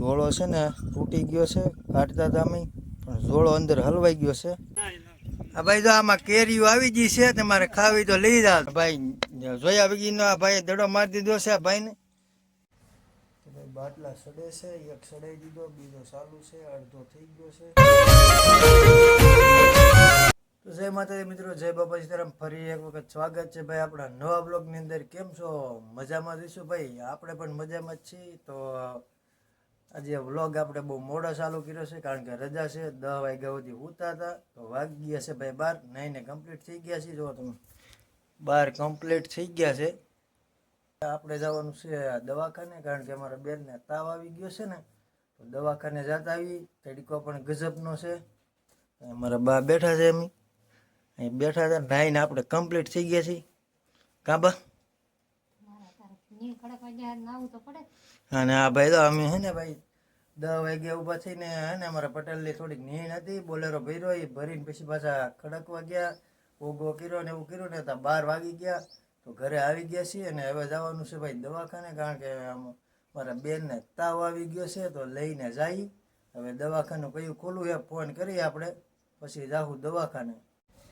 ઝોળો છે ને તૂટી ગયો છે, કાઢતા તમે પણ ઝોળો અંદર હલવાઈ ગયો છે. આ ભાઈ તો આમાં કેરીઓ આવી ગઈ છે તમારે ખાવી તો લઈ જા ભાઈ, જોયા વગીનો આ ભાઈ દડો મારી દીધો છે આ ભાઈને. ભાઈ બાટલા સડે છે, એક સડાઈ દીધો, બીજો ચાલુ છે, અડધો થઈ ગયો છે. તો જય માતાજી મિત્રો, જય બાબાજી તરફ ફરી એક વખત સ્વાગત છે ભાઈ આપણા નવા બ્લોગની અંદર. કેમ છો? મજામાં જઈશું ભાઈ? આપણે પણ મજામાં જ છીએ. તો આજે વ્લોગ આપણે બહુ મોડો ચાલુ કર્યો છે કારણ કે રજા છે. દસ વાગ્યા સુધી ઉતા હતા તો વાગી ગયા છે ભાઈ બાર. નાઈને કમ્પ્લીટ થઈ ગયા છે. જો તમે. બાર કમ્પ્લીટ થઈ ગયા છે. આપણે જવાનું છે દવાખાને કારણ કે અમારા બેનને તાવ આવી ગયો છે ને તો દવાખાને જતા આવી તડકો પણ ગજબનો છે. અમારા બા બેઠા છે એમ. અહીં બેઠા હતા નાઈને આપણે કમ્પ્લીટ થઈ ગયા છીએ. કાબા અને આ ભાઈ તો અમે હે ને ભાઈ દસ વાગ્યા ઊભા થઈને ને અમારા પટેલની થોડીક નીણ હતી, બોલેરો ભર્યો, એ ભરીને પછી પાછા ખડકવા ગયા. ઓગો કર્યો ને એવું કર્યું ને ત્યાં બાર વાગી ગયા. તો ઘરે આવી ગયા છીએ અને હવે જવાનું છે ભાઈ દવાખાને, કારણ કે આમ મારા બેનને તાવ આવી ગયો છે, તો લઈને જઈ હવે દવાખાનું કયું ખોલું એ ફોન કરીએ આપણે, પછી જાહું દવાખાને.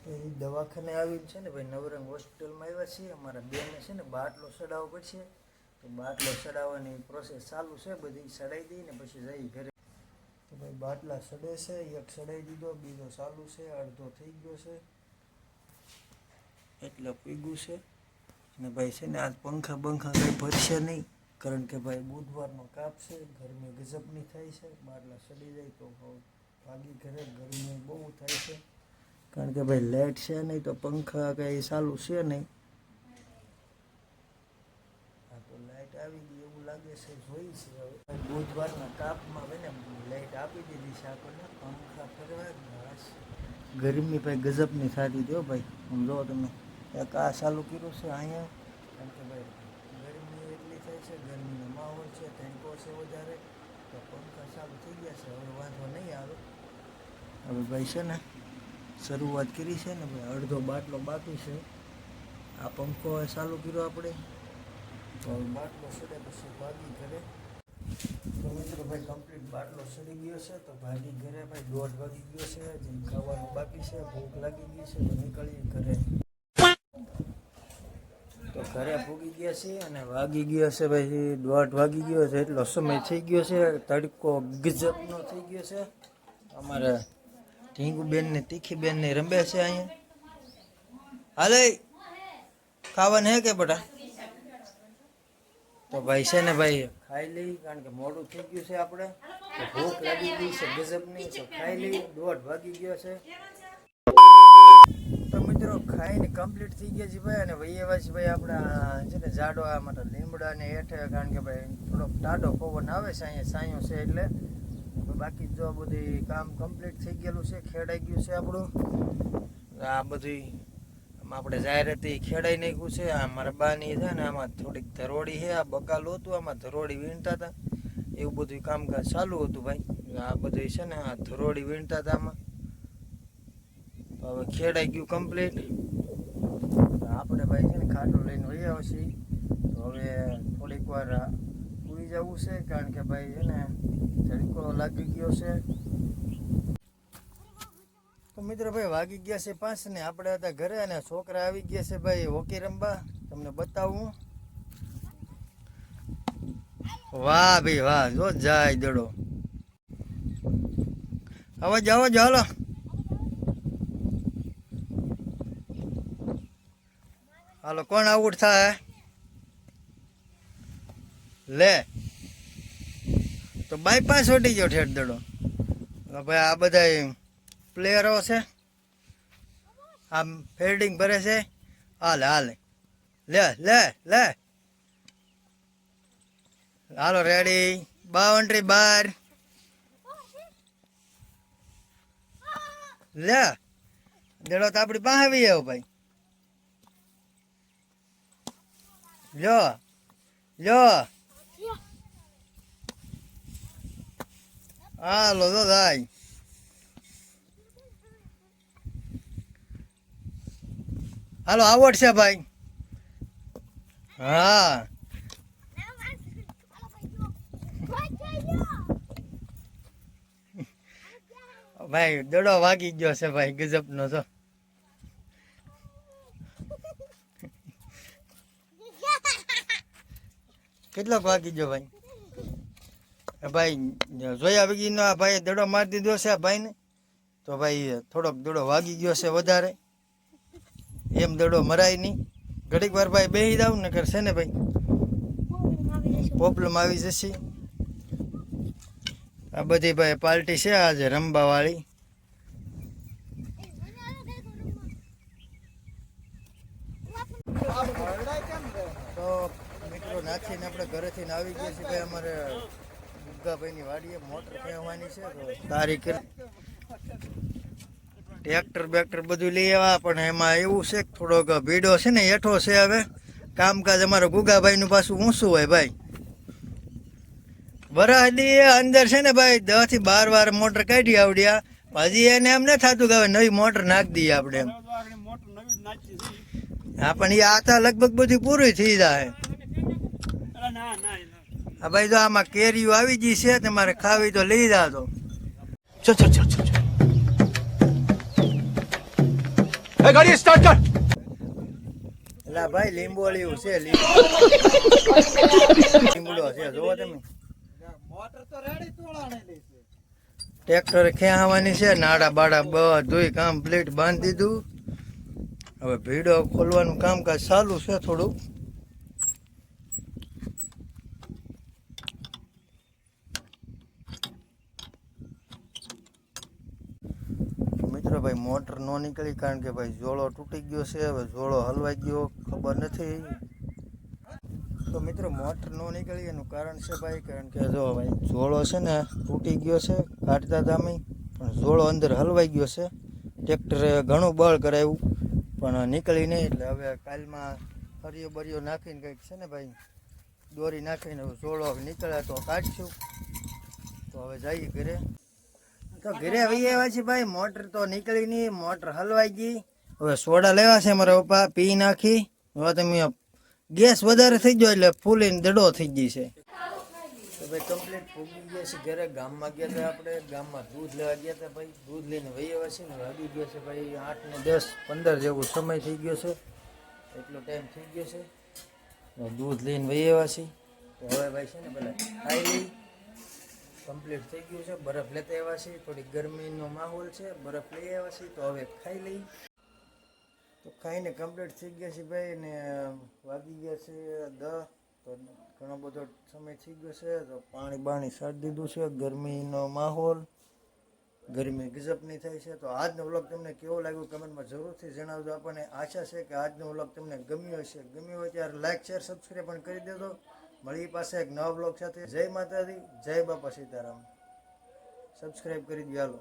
એ દવાખાને આવીને છે ને ભાઈ નવરંગ હોસ્પિટલમાં આવ્યા છીએ. અમારા બેનને છે ને બાટલો ચડાવવો પડશે. તો બાટલો ચડાવવાની પ્રોસેસ ચાલુ છે, બધી ચડાવી દઈને પછી જઈ ઘરે. તો ભાઈ બાટલા સડે છે, એક સડાઈ દીધો, બીજો ચાલુ છે, અડધો થઈ ગયો છે. એટલે પીગું છે. અને ભાઈ છે ને, આજ પંખા બંખા કંઈ ભરશે નહીં, કારણ કે ભાઈ બુધવારનો કાપ છે, ગરમી ગજબની થાય છે, બાટલા સડી જાય તો ભાગી ઘરે, ગરમી બહુ થાય છે. કારણ કે ભાઈ લાઇટ છે નહીં તો પંખા કંઈ ચાલુ છે નહીં હા તો લાઇટ આવી છે જોઈ છે. હવે બુધવારના કાપમાં હવે ને આપી દીધી છે આપણને, પંખા ફરવા ગરમી ભાઈ ગજબની થતી દો ભાઈ. સમજો તમે. એક આ ચાલુ કર્યું છે અહીંયા. કારણ કે ભાઈ, ગરમી એટલી થાય છે, ગરમીનો માહોલ છે ટેન્કો છે વધારે, તો પંખા ચાલુ થઈ ગયા છે. હવે વાંધો નહીં આવે. હવે ભાઈ છે ને, શરૂઆત કરી છે ને ભાઈ. અડધો બાટલો બાકી છે. આ પંખો ચાલુ કર્યો આપણે. તો બાટલો સડે પછી ભાગી ઘરે. તો મિત્રો ભાઈ કમ્પ્લીટ બાટલો સડી ગયો છે. તો ભાગી ઘરે ભાઈ દોઢ વાગી ગયો છે. જે ખાવાનું બાકી છે. ભૂખ લાગી ગઈ છે. તો નીકળીએ ઘરે. તો ઘરે ભૂગી ગયા છે અને વાગી ગયો છે ભાઈ દોઢ વાગી ગયો છે. એટલો સમય થઈ ગયો છે. તડકો ગજબનો થઈ ગયો છે. અમારે ઢીંગુબેન ને તીખીબેન ને રમે છે અહીંયા. હાલે. ખાવાનું હે કે બેટા? તો ભાઈ છે ને ભાઈ, ખાઈ લઈ કારણ કે મોડું થઈ ગયું છે આપણે. ભૂખ લાગી ગઈ છે ગજબની, તો ખાઈ લઈ દોઢ વાગી ગયો છે. તો મિત્રો, ખાઈને કમ્પ્લીટ થઈ ગયા છે ભાઈ, અને ભાઈ એવા છે ભાઈ આપણા, છે ને ઝાડો આ માટે લીમડા ને હેઠે, કારણ કે ભાઈ થોડોક ટાઢો પવન આવે છે અહીંયા સાયો છે એટલે. બાકી જો બધી કામ કમ્પ્લીટ થઈ ગયેલું છે, ખેડાઈ ગયું છે આપણું. આ બધી આપણે જાહેરાતી ખેડાઈ નાખ્યું છે, આ મારા બાની છે ને આમાં થોડીક ધરોડી છે, આ બકાલું હતું, આમાં ધરોડી વીણતા હતા. એવું બધું કામકાજ ચાલુ હતું ભાઈ. આ બધું છે ને આ ધરોડી વીણતા હતા આમાં. હવે ખેડાઈ ગયું કમ્પ્લીટ આપણે ભાઈ છે ને ખાટું લઈને વહી આવશે. તો હવે થોડીક વાર પૂરી જવું છે, કારણ કે ભાઈ છે ને તડકો લાગી ગયો છે. તો મિત્રો ભાઈ વાગી ગયા છે પાંચ ને આપણે હતા ઘરે અને છોકરા આવી ગયા છે ભાઈ હોકી રમવા. તમને બતાવું. વાહ ભાઈ વાહ, જો જાય દડો. અવાજ જાઓ હાલો. હાલો, કોણ આઉટ થાય? લે. તો બાયપાસ ઓટી ગયો ઠેઠ દડો. ભાઈ આ બધા પ્લેયરો છે. આમ ફિલ્ડિંગ ભરે છે. હાલે હાલે. લે લે લે. હાલો રેડી બાઉન્ડ્રી બાર. લે. દેડો તો આપણી પાસે આવી આવ્યો ભાઈ. લ્યો લ્યો. હાલો તો થાય હાલો, આવડ છે ભાઈ. હા. ભાઈ, દડો વાગી ગયો છે ભાઈ, ગજબનો તો કેટલોક વાગી ગયો ભાઈ? ભાઈ, જોયા વગીનો આ ભાઈ દડો મારી દીધો છે આ ભાઈને. તો ભાઈ, થોડોક દડો વાગી ગયો છે વધારે. એમ દડો મરાય નહીં. ઘડીક વાર ભાઈ બેહી જાવ ને કરશે ને ભાઈ? પ્રોબ્લેમ આવી જશે. આ બધી ભાઈ પાર્ટી છે આજે રમવા વાળી તો મિત્રો નાખીને આપણે ઘરેથી આવી ગયા છીએ ભાઈ અમારે દુર્ગાભાઈની વાડીએ, મોટર કહેવાની છે તારીખ ટ્રેક્ટર બેક્ટર બધું લઈ આવ્યા, પણ એમાં એવું છે કે થોડોક ભીડો છે ને હેઠો છે હવે. કામકાજ અમારો ગુગાભાઈનું પાછું ઊંચું હોય ભાઈ. વરસાદી અંદર છે ને ભાઈ દસથી બાર વાર મોટર કાઢી આવડ્યા. હજી એને એમ નથી થતું કે હવે નવી મોટર નાખી દઈએ આપણે એમ. હા, પણ એ આતા લગભગ બધી પૂરી થઈ જાય. હા ભાઈ તો આમાં કેરીઓ આવી ગઈ છે તમારે ખાવી તો લઈ જાતો ચો ચો ચો ચો. એ ગાડી સ્ટાર્ટ કર. લા ભાઈ લીંબોળી છે લીંબોળો છે, જોવો તમે. મોટર તો રેડી તોડાણે ટ્રેક્ટર ખેંચવાની છે, નાડા બાડા બધુંય કમ્પ્લીટ બાંધી દીધું. હવે ભીડો ખોલવાનું કામકાજ ચાલુ છે થોડું ભાઈ મોટર ન નીકળી કારણ કે ભાઈ જોળો તૂટી ગયો છે, હવે જોળો હલવાઈ ગયો, ખબર નથી. તો મિત્રો મોટર ન નીકળી એનું કારણ છે ભાઈ, કારણ કે જો ભાઈ જોળો છે ને તૂટી ગયો છે કાઢતા ધામી, પણ જોળો અંદર હલવાઈ ગયો છે. ટ્રેક્ટરે ઘણું બળ કરાવ્યું પણ નીકળી નહીં, એટલે હવે કાલમાં હરિયો બરિયો નાખીને કંઈક છે ને ભાઈ, દોરી નાખીને જોળો નીકળે તો કાઢશું. તો હવે જઈએ ઘરે. તો ઘરે આવી આવ્યા છે ભાઈ. મોટર તો નીકળી નહીં. મોટર હલવાઈ ગઈ. હવે સોડા લેવા છે મારા પપ્પા. પી નાખી. હવે તમે ગેસ વધારે થઈ ગયો એટલે ફૂલીને દડો થઈ ગઈ છે. તો ભાઈ કમ્પ્લીટ ફૂગી ગયા છે ઘરે. ગામમાં ગયા હતા આપણે. ગામમાં દૂધ લેવા ગયા હતા ભાઈ. દૂધ લઈને વહી આવ્યા છે ને વાગી ગયો છે ભાઈ આઠ ને દસ, પંદર જેવો સમય થઈ ગયો છે. એટલો ટાઈમ થઈ ગયો છે. દૂધ લઈને વહી આવ્યા છે તો હવે ભાઈ છે ને પેલા ખાઈ લઈ. કમ્પ્લીટ થઈ ગયું છે. બરફ લેતા આવ્યા છે થોડી ગરમીનો માહોલ છે. બરફ લઈ આવ્યા છે તો હવે ખાઈ લઈ. તો ખાઈને કમ્પ્લીટ થઈ ગયા છે ભાઈ ને વાગી ગયા છે દ તો ઘણો બધો સમય થઈ ગયો છે. તો પાણી બાણી સારી દીધું છે. ગરમીનો માહોલ. ગરમી ગજબની થાય છે. તો આજનો વ્લોગ તમને કેવો લાગ્યો કમેન્ટમાં જરૂરથી જણાવજો. આપણને આશા છે કે આજનો વ્લોગ તમને ગમ્યો હશે. ગમ્યો હોય ત્યારે લાઇક શેર સબસ્ક્રાઈબ પણ કરી દેજો. મળી પાસે એક નવા બ્લોગ સાથે જય માતાજી, જય બાપા સીતારામ. સબસ્ક્રાઈબ કરી દો હાલો.